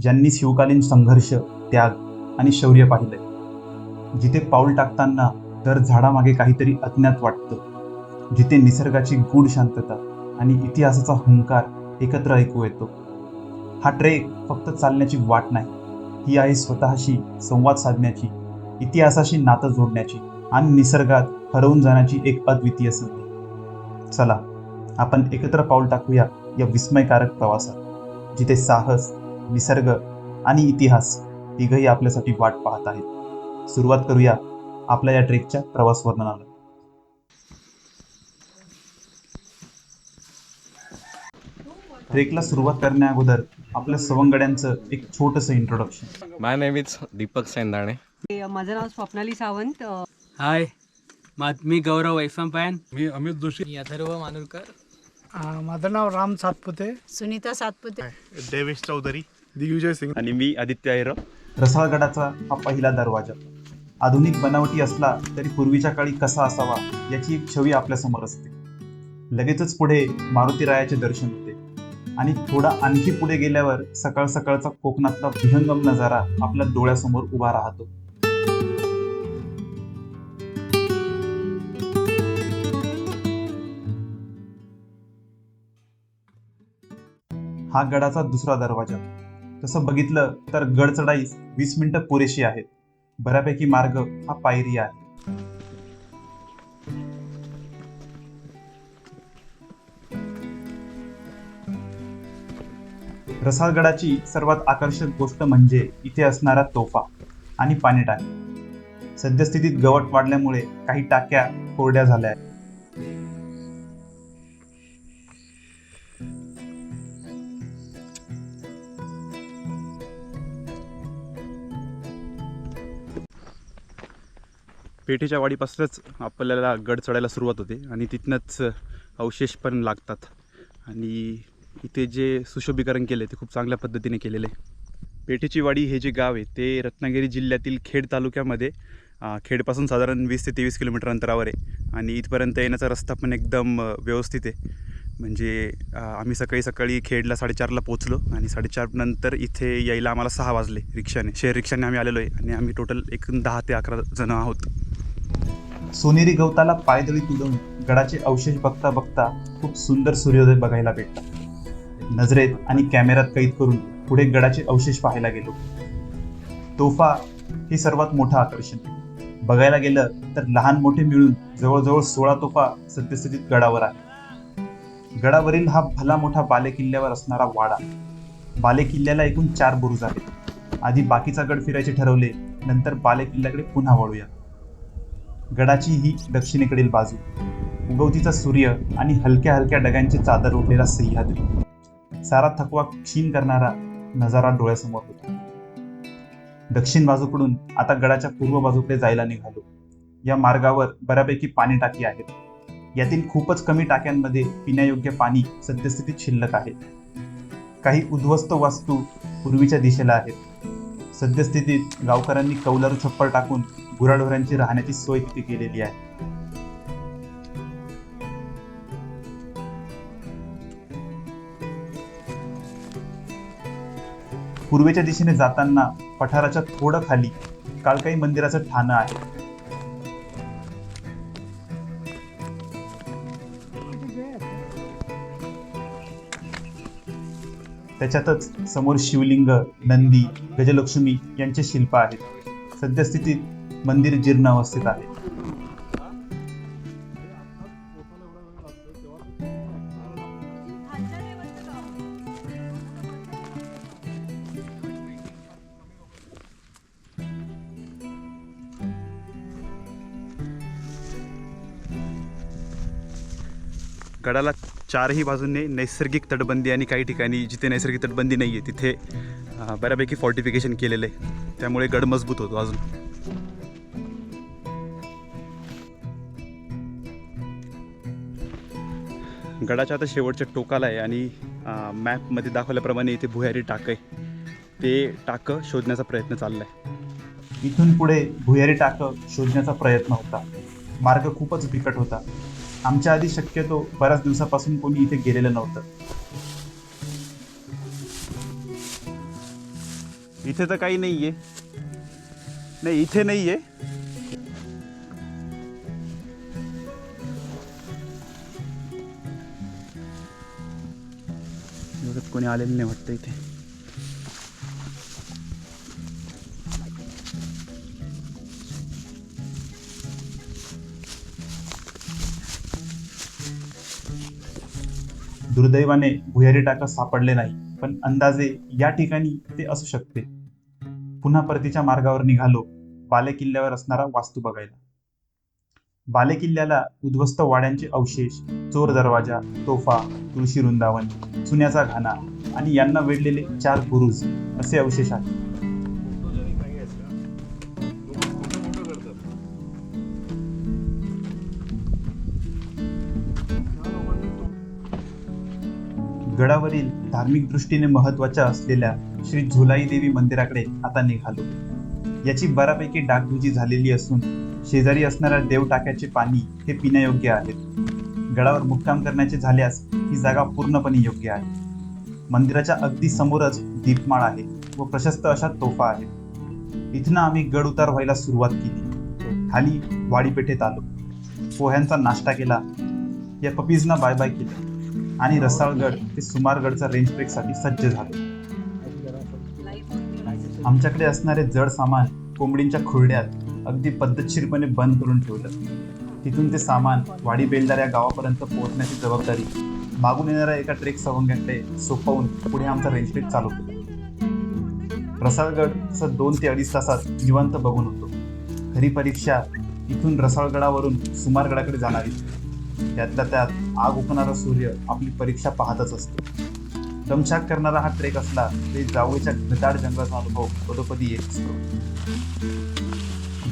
ज्यांनी शिवकालीन संघर्ष त्याग आणि शौर्य पाहिलंय. जिथे पाऊल टाकताना दर झाडामागे काहीतरी अज्ञात वाटतं. जिथे निसर्गाची गूढ शांतता आणि इतिहासाचा हुंकार एकत्र ऐकू येतो. हा ट्रेक फक्त चालण्याची वाट नाही ही आहे स्वतःशी संवाद साधण्याची इतिहासाशी नातं जोडण्याची आणि निसर्गात हरवून जाण्याची एक अद्वितीय संधी. चला आपण एकत्र पाऊल टाकूया या विस्मयकारक प्रवासात जिथे साहस निसर्ग आणि इतिहास तिघही आपल्यासाठी वाट पाहत आहेत. सुरुवात करूया आपल्या या ट्रेकच्या प्रवास वर्णनाला. ट्रेकला सुरुवात करण्या अगोदर आपल्या सवंगड्यांचं एक छोटंसं introduction my name is Deepak Sendane हे, माझं नाव स्वप्नाली सावंत हाय मा मी गौरव वैफंपायन मी अमित जोशी. अथर्व मानुरकर. आ, माझं नाव राम सातपुते. सुनीता सातपुते. देवेश चौधरी. दिग्विजय सिंग. आणि मी आदित्य ऐर रसाळगडाचा हा पहिला दरवाजा. आधुनिक बनावटी असला तरी पूर्वीच्या काळी कसा असावा याची एक छवी आपल्यासमोर असते. लगेचच पुढे मारुतीरायाचे दर्शन होते. आणि थोडा आणखी पुढे गेल्यावर सकाळ सकाळचा कोकणातला विहंगम नजारा आपल्या डोळ्यासमोर उभा राहतो. हा गडाचा दुसरा दरवाजा. तसं बघितलं तर गडचढाईस वीस मिनिटं पुरेशी आहेत. बऱ्यापैकी मार्ग हा पायरी आहे. रसाळगडाची सर्वात आकर्षक गोष्ट म्हणजे इथे असणारा तोफा आणि पाणी टाकी सद्यस्थितीत गवत वाढल्यामुळे काही टाक्या कोरड्या झाल्या आहेत. पेठेच्या वाडीपासूनच आपल्याला गड चढायला सुरुवात होते आणि तिथनंच अवशेष पण लागतात. आणि इथे जे सुशोभीकरण केले ते खूप चांगल्या पद्धतीने केलेले आहे. पेठेची वाडी हे जे गाव आहे ते रत्नागिरी जिल्ह्यातील खेड तालुक्यामध्ये खेडपासून साधारण वीस ते तेवीस किलोमीटर अंतरावर आहे. आणि इथपर्यंत येण्याचा रस्ता पण एकदम व्यवस्थित आहे. म्हणजे आम्ही सकाळी सकाळी खेडला साडेचारला पोचलो आणि साडेचार नंतर इथे यायला आम्हाला सहा वाजले रिक्षाने. शेअर रिक्षाने आम्ही आलेलो आहे आणि आम्ही टोटल एक दहा ते अकरा जण आहोत. सोनेरी गवताला पायदळी तुडवून गडाचे अवशेष बघता बघता खूप सुंदर सूर्योदय बघायला भेटतात नजरेत आणि कॅमेऱ्यात कैद करून पुढे गडाचे अवशेष पाहायला गेलो. तोफा हे सर्वात मोठं आकर्षण. बघायला गेलं तर लहान मोठे मिळून जवळजवळ सोळा तोफा सद्यस्थितीत गडावर आहे गडावरील हा भला मोठा बालेकिल्ल्यावर असणारा वाडा. बालेकिल्ल्याला एकूण चार बुरुज आहेत. आधी बाकीचा गड फिरायचे ठरवले नंतर बालेकिल्ल्याकडे पुन्हा वळूया. गडाची ही दक्षिणेकडील बाजू. उगवतीचा सूर्य आणि हलक्या हलक्या ढगांची चादर उडलेला सह्याद्री. सारा थकवा क्षीण करणारा नजारा डोळ्यासमोर होता. दक्षिण बाजूकडून आता गडाच्या पूर्व बाजूकडे जायला निघालो. या मार्गावर बऱ्यापैकी पाणी टाकी आहेत. यातील खूपच कमी टाक्यांमध्ये पिण्यायोग्य पाणी सद्यस्थितीत शिल्लक आहे. काही उद्ध्वस्त वास्तू पूर्वीच्या दिशेला आहेत. सद्यस्थितीत गावकऱ्यांनी कौलारू छप्पर टाकून गुराढोरांची राहण्याची सोय तिथे केलेली आहे. पूर्वेच्या दिशेने जाताना पठाराच्या थोडं खाली काळकाई मंदिराचं ठाणं आहे. त्याच्यातच समोर शिवलिंग नंदी गजलक्ष्मी यांचे शिल्प आहेत. सद्यस्थितीत मंदिर जीर्ण अवस्थेत आहे. गडाला चारही बाजूने नैसर्गिक तटबंदी आणि काही ठिकाणी जिथे नैसर्गिक तटबंदी नाही आहे तिथे बऱ्यापैकी फॉर्टिफिकेशन केलेलं आहे. त्यामुळे गड मजबूत होतो अजून. गडाच्या आता शेवटच्या टोकाला आहे आणि मॅपमध्ये दाखवल्याप्रमाणे इथे भुयारी टाकं आहे. ते टाकं शोधण्याचा प्रयत्न चालला आहे इथून पुढे भुयारी टाकं शोधण्याचा प्रयत्न होता. मार्ग खूपच बिकट होता. आमच्या आधी शक्यतो बऱ्याच दिवसापासून कोणी इथे गेलेलं नव्हतं. इथे तर काही नाही आहे नाही इथे नाही आहे कोणी आलेलं नाही वाटतं इथे. दुर्दैवाने भुयारी टाका सापडले नाही पण अंदाजे या ठिकाणी ते असू शकते. पुन्हा परतीच्या मार्गावर निघालो बाले किल्ल्यावर असणारा वास्तू बघायला. बाले किल्ल्याला उद्ध्वस्त वाड्यांचे अवशेष चोर दरवाजा तोफा तुळशी वृंदावन चुन्याचा घाणा आणि यांना वेढलेले चार बुरुज असे अवशेष आहेत. गडावरील धार्मिक दृष्टीने महत्त्वाच्या असलेल्या श्री झुलाई देवी मंदिराकडे आता निघालो. याची बऱ्यापैकी डागडुजी झालेली असून शेजारी असणाऱ्या देवटाक्याचे पाणी हे पिण्यायोग्य आहे. गडावर मुक्काम करण्याचे झाल्यास ही जागा पूर्णपणे योग्य आहे. मंदिराच्या अगदी समोरच दीपमाळ आहे व प्रशस्त अशा तोफा आहेत. इथनं आम्ही गड उतार व्हायला सुरुवात केली. खाली वाडीपेठेत आलो. पोह्यांचा नाश्ता केला. या पपीजना बाय बाय केलं. आणि रसाळगड ते सुमारगडचा रेंज ट्रेकसाठी सज्ज झाले. आमच्याकडे असणारे जड सामान कोंबडींच्या खुर्ड्यात अगदी पद्धतशीरपणे बंद करून ठेवलं. तिथून ते सामान वाडी बेलदार या गावापर्यंत पोहोचण्याची जबाबदारी मागून येणाऱ्या एका ट्रेक सवंग्याकडे सोपवून पुढे आमचा रेंज ट्रेक चालू केला. रसाळगड असं दोन ते अडीच तासात निवांत बघून होतो. खरी परीक्षा इथून रसाळगडावरून सुमारगडाकडे जाणारी त्यातल्या त्यात आग ओकणारा सूर्य आपली परीक्षा पाहतच असतो. दमछाक करणारा हा ट्रेक असला तरी जावळीच्या घनदाट जंगलाचा अनुभव पदोपदी येत असतो.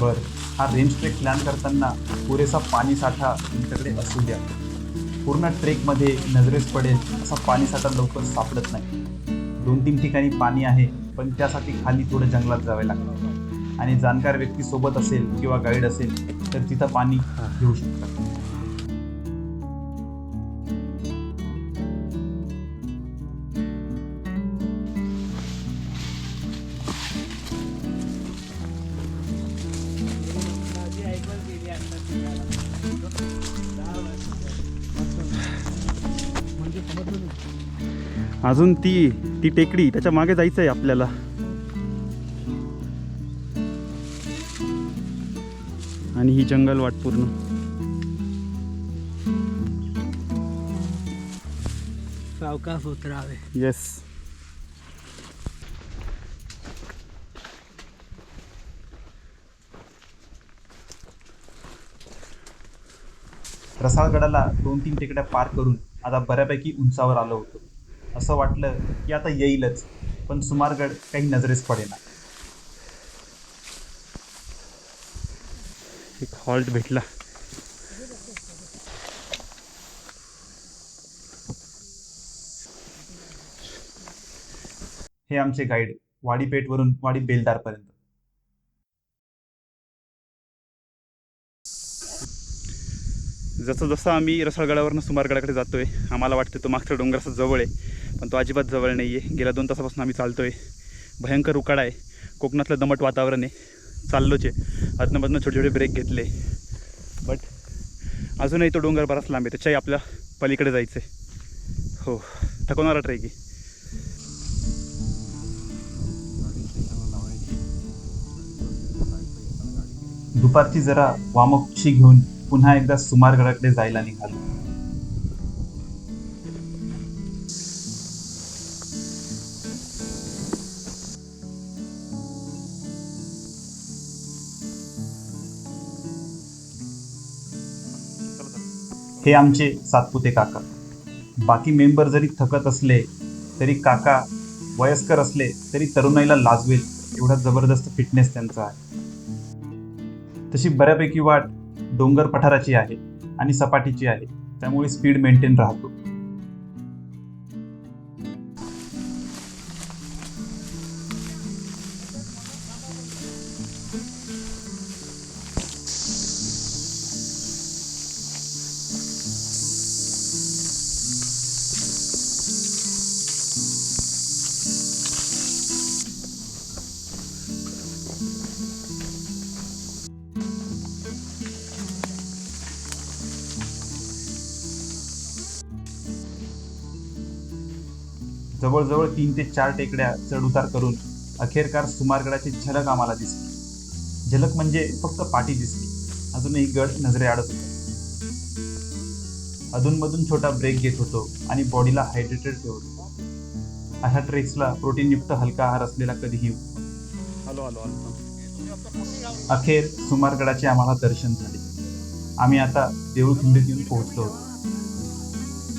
बर हा रेंज ट्रेक प्लॅन करताना पुरेसा पाणी साठा तुमच्याकडे असू द्या. पूर्ण ट्रेकमध्ये नजरेस पडेल असा पाणी साठा लवकर सापडत नाही. दोन तीन ठिकाणी पाणी आहे पण त्यासाठी खाली थोडं जंगलात जावे लागतं आणि जाणकार व्यक्ती सोबत असेल किंवा गाईड असेल तर तिथं पाणी घेऊ शकतात. अजून ती ती टेकडी त्याच्यामागे जायचं आहे आपल्याला. आणि ही जंगल वाट पूर्ण. सावकाश उतरावे. येस रसाळगडाला दोन तीन टेकड्या पार करून आता बऱ्यापैकी उंचावर आलो होतो. असं वाटलं की आता येईलच पण सुमारगड काही नजरेस पडेना. एक हॉल्ट भेटला. हे आमचे गाईड वाडीपेठवरून वाडी बेलदारपर्यंत. जसं जसं आम्ही रसाळगडावरनं सुमारगडाकडे जातो आहे आम्हाला वाटतं तो मागचा डोंगर असा जवळ आहे पण तो अजिबात जवळ नाही आहे. गेल्या दोन तासापासून आम्ही चालतो आहे भयंकर उकाडा आहे. कोकणातलं दमट वातावरण आहे. चाललोच आहे. अदनमधनं छोटे छोटे ब्रेक घेतले. बट अजूनही तो डोंगर बराच लांब आहे. त्याच्याही आपल्या पलीकडे जायचं आहे हो. थकवणारा ट्रेक आहे. दुपारची जरा वामकुक्षी घेऊन पुन्हा एकदा सुमारगडाकडे जायला निघालो. हे आमचे सातपुते काका. बाकी मेंबर जरी थकत असले तरी काका वयस्कर असले तरी तरुणाईला लाजवेल. एवढा जबरदस्त फिटनेस त्यांचा आहे. तशी बऱ्यापैकी वाट डोंगर पठाराची आहे आणि सपाटीची आहे. त्यामुळे स्पीड मेंटेन राहतो. जवळजवळ तीन ते चार टेकड्या चढउतार करून अखेरकार सुमारगडाची झलक आम्हाला दिसली. झलक म्हणजे फक्त पाठी दिसली. अजूनही गड नजरे आडत होता. अधूनमधून छोटा ब्रेक घेत होतो आणि बॉडीला हायड्रेटेड ठेवतो अशा ट्रेक्सला प्रोटीनयुक्त हलका आहार असलेला कधीही हॅलो हॅलो अखेर सुमारगडाचे आम्हाला दर्शन झाले. आम्ही आता देऊळखिंडीत येऊन पोहोचलो होतो.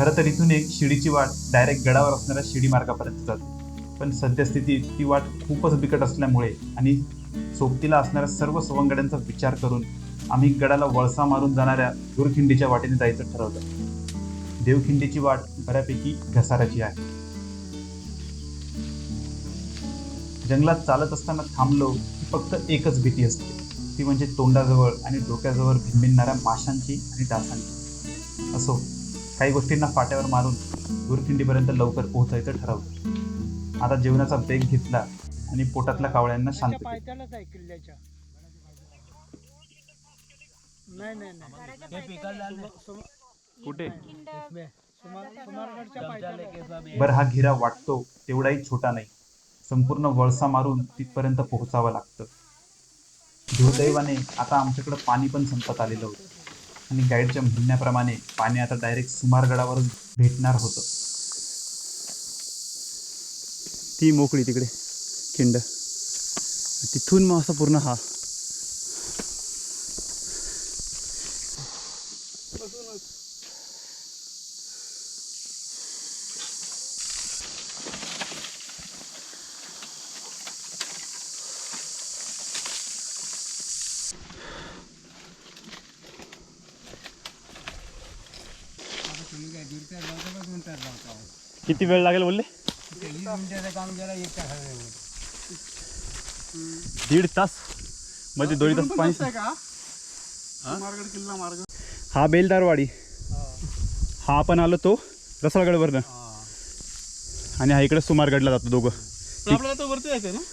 खरं तर इथून एक शिडीची वाट डायरेक्ट गडावर असणाऱ्या शिडी मार्गापर्यंत जाते. पण सद्यस्थितीत ती वाट खूपच बिकट असल्यामुळे आणि सोबतीला असणाऱ्या सर्व सवंगड्यांचा विचार करून आम्ही गडाला वळसा मारून जाणाऱ्या दूरखिंडीच्या वाटेने जायचं ठरवलं. देवखिंडीची वाट बऱ्यापैकी घसाराची आहे. जंगलात चालत असताना थांबलो की फक्त एकच भीती असते. ती म्हणजे तोंडाजवळ आणि डोक्याजवळ भिनभिनणाऱ्या माशांची आणि डासांची. असो काही गोष्टींना फाट्यावर मारून दूरखिंडीपर्यंत लवकर पोहोचायचं ठरवलं. आता जेवणाचा ब्रेक घेतला आणि पोटातल्या कावळ्यांना शांत केलं. पायथ्यालाच आहे किल्ल्याच्या. नाही नाही नाही. कुठे? बरं हा घेरा वाटतो तेवढाही छोटा नाही. संपूर्ण वळसा मारून तिथपर्यंत पोहोचावं लागतं. दुर्दैवाने आता आमच्याकडं पाणी पण संपत आलेलं होतं. आणि गाईडच्या म्हणण्याप्रमाणे पाणी आता डायरेक्ट सुमारगडावरच भेटणार होतं. ती मोकळी तिकडे खिंड. तिथून मग असं पूर्ण हा. किती वेळ लागेल बोलले? दीड तास. मध्ये दोन तास पाणी. मार्गड किल्ला मार्ग हा बेलदारवाडी. हा आपण आलो तो रसाळगडवरनं. आणि हा इकडे सुमारगडला जातो दोघं.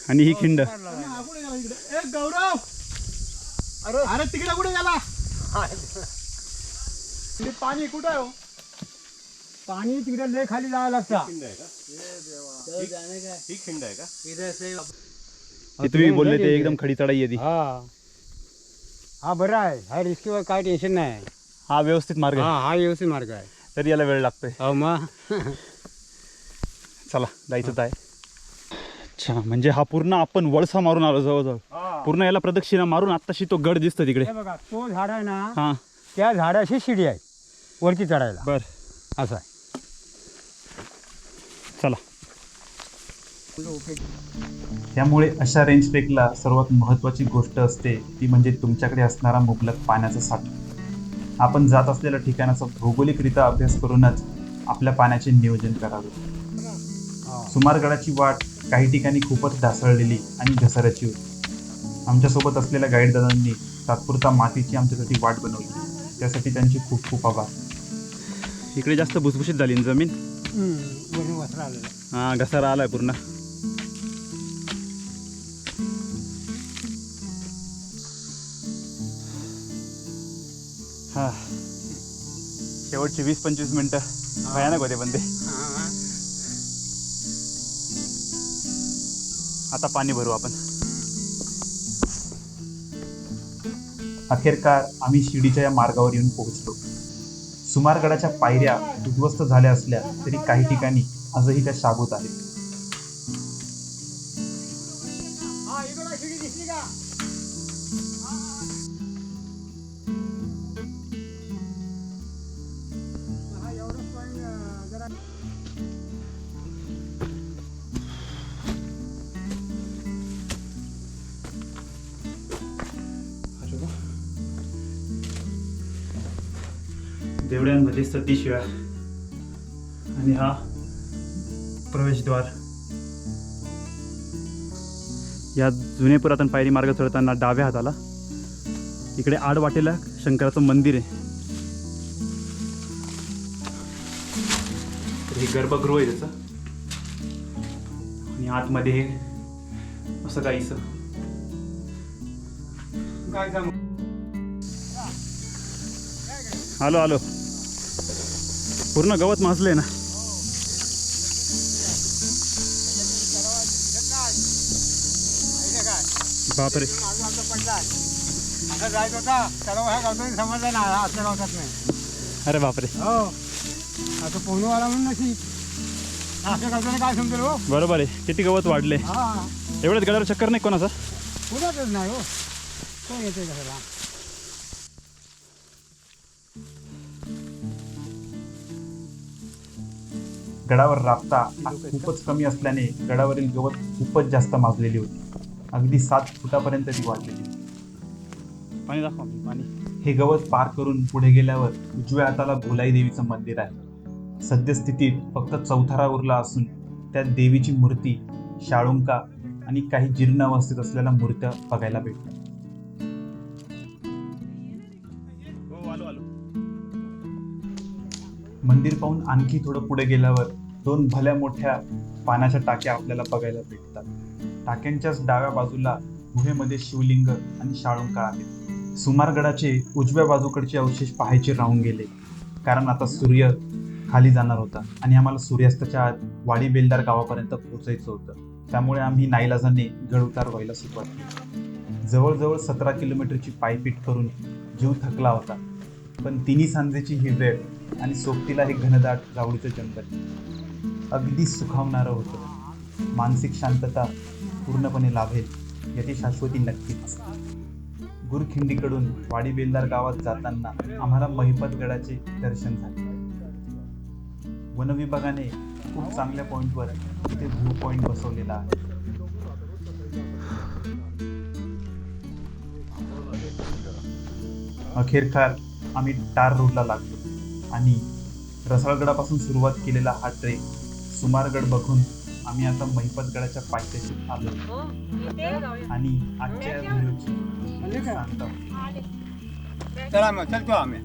आणि ही खिंड. कुठे गेला इकडे ए गौरव! अरे अरे तिकडे कुठे गेला? पाणी कुठं आहे हो? पाणी तिकडे लय खाली जायला लागतं. ते तुम्ही बोलले ते एकदम खडी चढाई आहे ती हा. हा बरं आहे. हा रिस्कीवर काय टेन्शन नाही. हा व्यवस्थित मार्ग आहे. हा हा व्यवस्थित मार्ग आहे. तरी याला वेळ लागतोय. हो मग. चला जायचं आहे. अच्छा म्हणजे हा पूर्ण आपण वळसा मारून आलो जवळजवळ. पूर्ण याला प्रदक्षिणा मारून आत्ताशी तो गड दिसतो तिकडे. हे बघा तो झाड आहे ना हा. त्या झाडाशी शिडी आहे. वरती चढायला. बर. असं आहे. चला. त्यामुळे अशा रेंज ट्रेकला सर्वात महत्त्वाची गोष्ट असते ती म्हणजे तुमच्याकडे असणारा मुबलक पाण्याचा साठा. आपण जात असलेल्या ठिकाणाचा भौगोलिकरित्या अभ्यास करूनच आपल्या पाण्याचे नियोजन करावे. सुमारगडाची वाट काही ठिकाणी खूपच ढासळलेली आणि घसराची होती आमच्यासोबत असलेल्या गाईड दादांनी तात्पुरता मातीची आमच्यासाठी वाट बनवली. त्यासाठी त्यांचे खूप खूप आभार. इकडे जास्त भुसभुशीत झाली जमीन? वरून हा घसारा आलाय पूर्ण. हा. शेवटची वीस पंचवीस मिनिटं. भयानक होते पण ते. आता पाणी भरू आपण. अखेरकार आम्ही शिडीच्या या मार्गावर येऊन पोहोचलो. सुमारगडाच्या पायऱ्या उद्ध्वस्त झाल्या असल्या तरी काही ठिकाणी आजही त्या शाबूत आहेत. देवड्यांमध्ये सतीशिवाय आणि हा प्रवेशद्वार. या जुने पुरातन पायरी मार्ग चढताना डाव्या हाताला. इकडे आड वाटेला शंकराचं मंदिर आहे. हे गर्भगृह आहे त्याचं. आणि आतमध्ये हे असं काहीच काय सांगू आलो आलो. पूर्ण गवत माजले ना. बापरे. अरे बापरे. हो म्हणून काय हो बरोबर आहे. किती गवत वाढले. एवढ्याच गडावर चक्कर नाही कोणाचा? नाही हो. कोण येते गडावर राबता खूपच कमी असल्याने गडावरील गवत खूपच जास्त माजलेली होती. अगदी सात फुटापर्यंत ती वाढलेली पाणी दाखवा पाणी. हे गवत पार करून पुढे गेल्यावर उजव्या हाताला भोलाई देवीचं मंदिर आहे. सद्यस्थितीत फक्त चौथारा उरला असून त्यात देवीची मूर्ती शाळुंका आणि काही जीर्ण अवस्थेत असलेल्या मूर्त्या बघायला भेटतात मंदिर पाहून आणखी थोडं पुढे गेल्यावर दोन भल्या मोठ्या पाण्याच्या टाक्या आपल्याला बघायला भेटतात. टाक्यांच्याच डाव्या बाजूला गुहेमध्ये शिवलिंग आणि शाळुंका आहेत. सुमारगडाचे उजव्या बाजूकडचे अवशेष पाहायचे राहून गेले. कारण आता सूर्य खाली जाणार होता आणि आम्हाला सूर्यास्ताच्या आत वाडी बेलदार गावापर्यंत पोहोचायचं होतं. त्यामुळे आम्ही नाईलाजाने गडउतार व्हायला सुरुवात केली. जवळजवळ सतरा किलोमीटरची पायपीट करून जीव थकला होता. पण तिन्ही सांजेची ही वेळ आणि सोबतीला हे घनदाट जावळीचं जंगल. अगदी सुखावणारं होतं. मानसिक शांतता पूर्णपणे लाभेल याची शाश्वती नक्कीच गुरखिंडीकडून वाडी बेलदार गावात जाताना आम्हाला महिपतगडाचे दर्शन झाले. वनविभागाने खूप चांगल्या पॉईंटवर इथे व्ह्यू पॉईंट बसवलेला आहे. अखेरकार आम्ही टार रोडला लागलो. आणि रसाळगडापासून सुरुवात केलेला हा ट्रेक सुमारगड बघून आम्ही आता महिपतगडाच्या पायथ्याशी आलो आणि आजच्या व्हिडिओची सांगता चला मग चलतो आम्ही.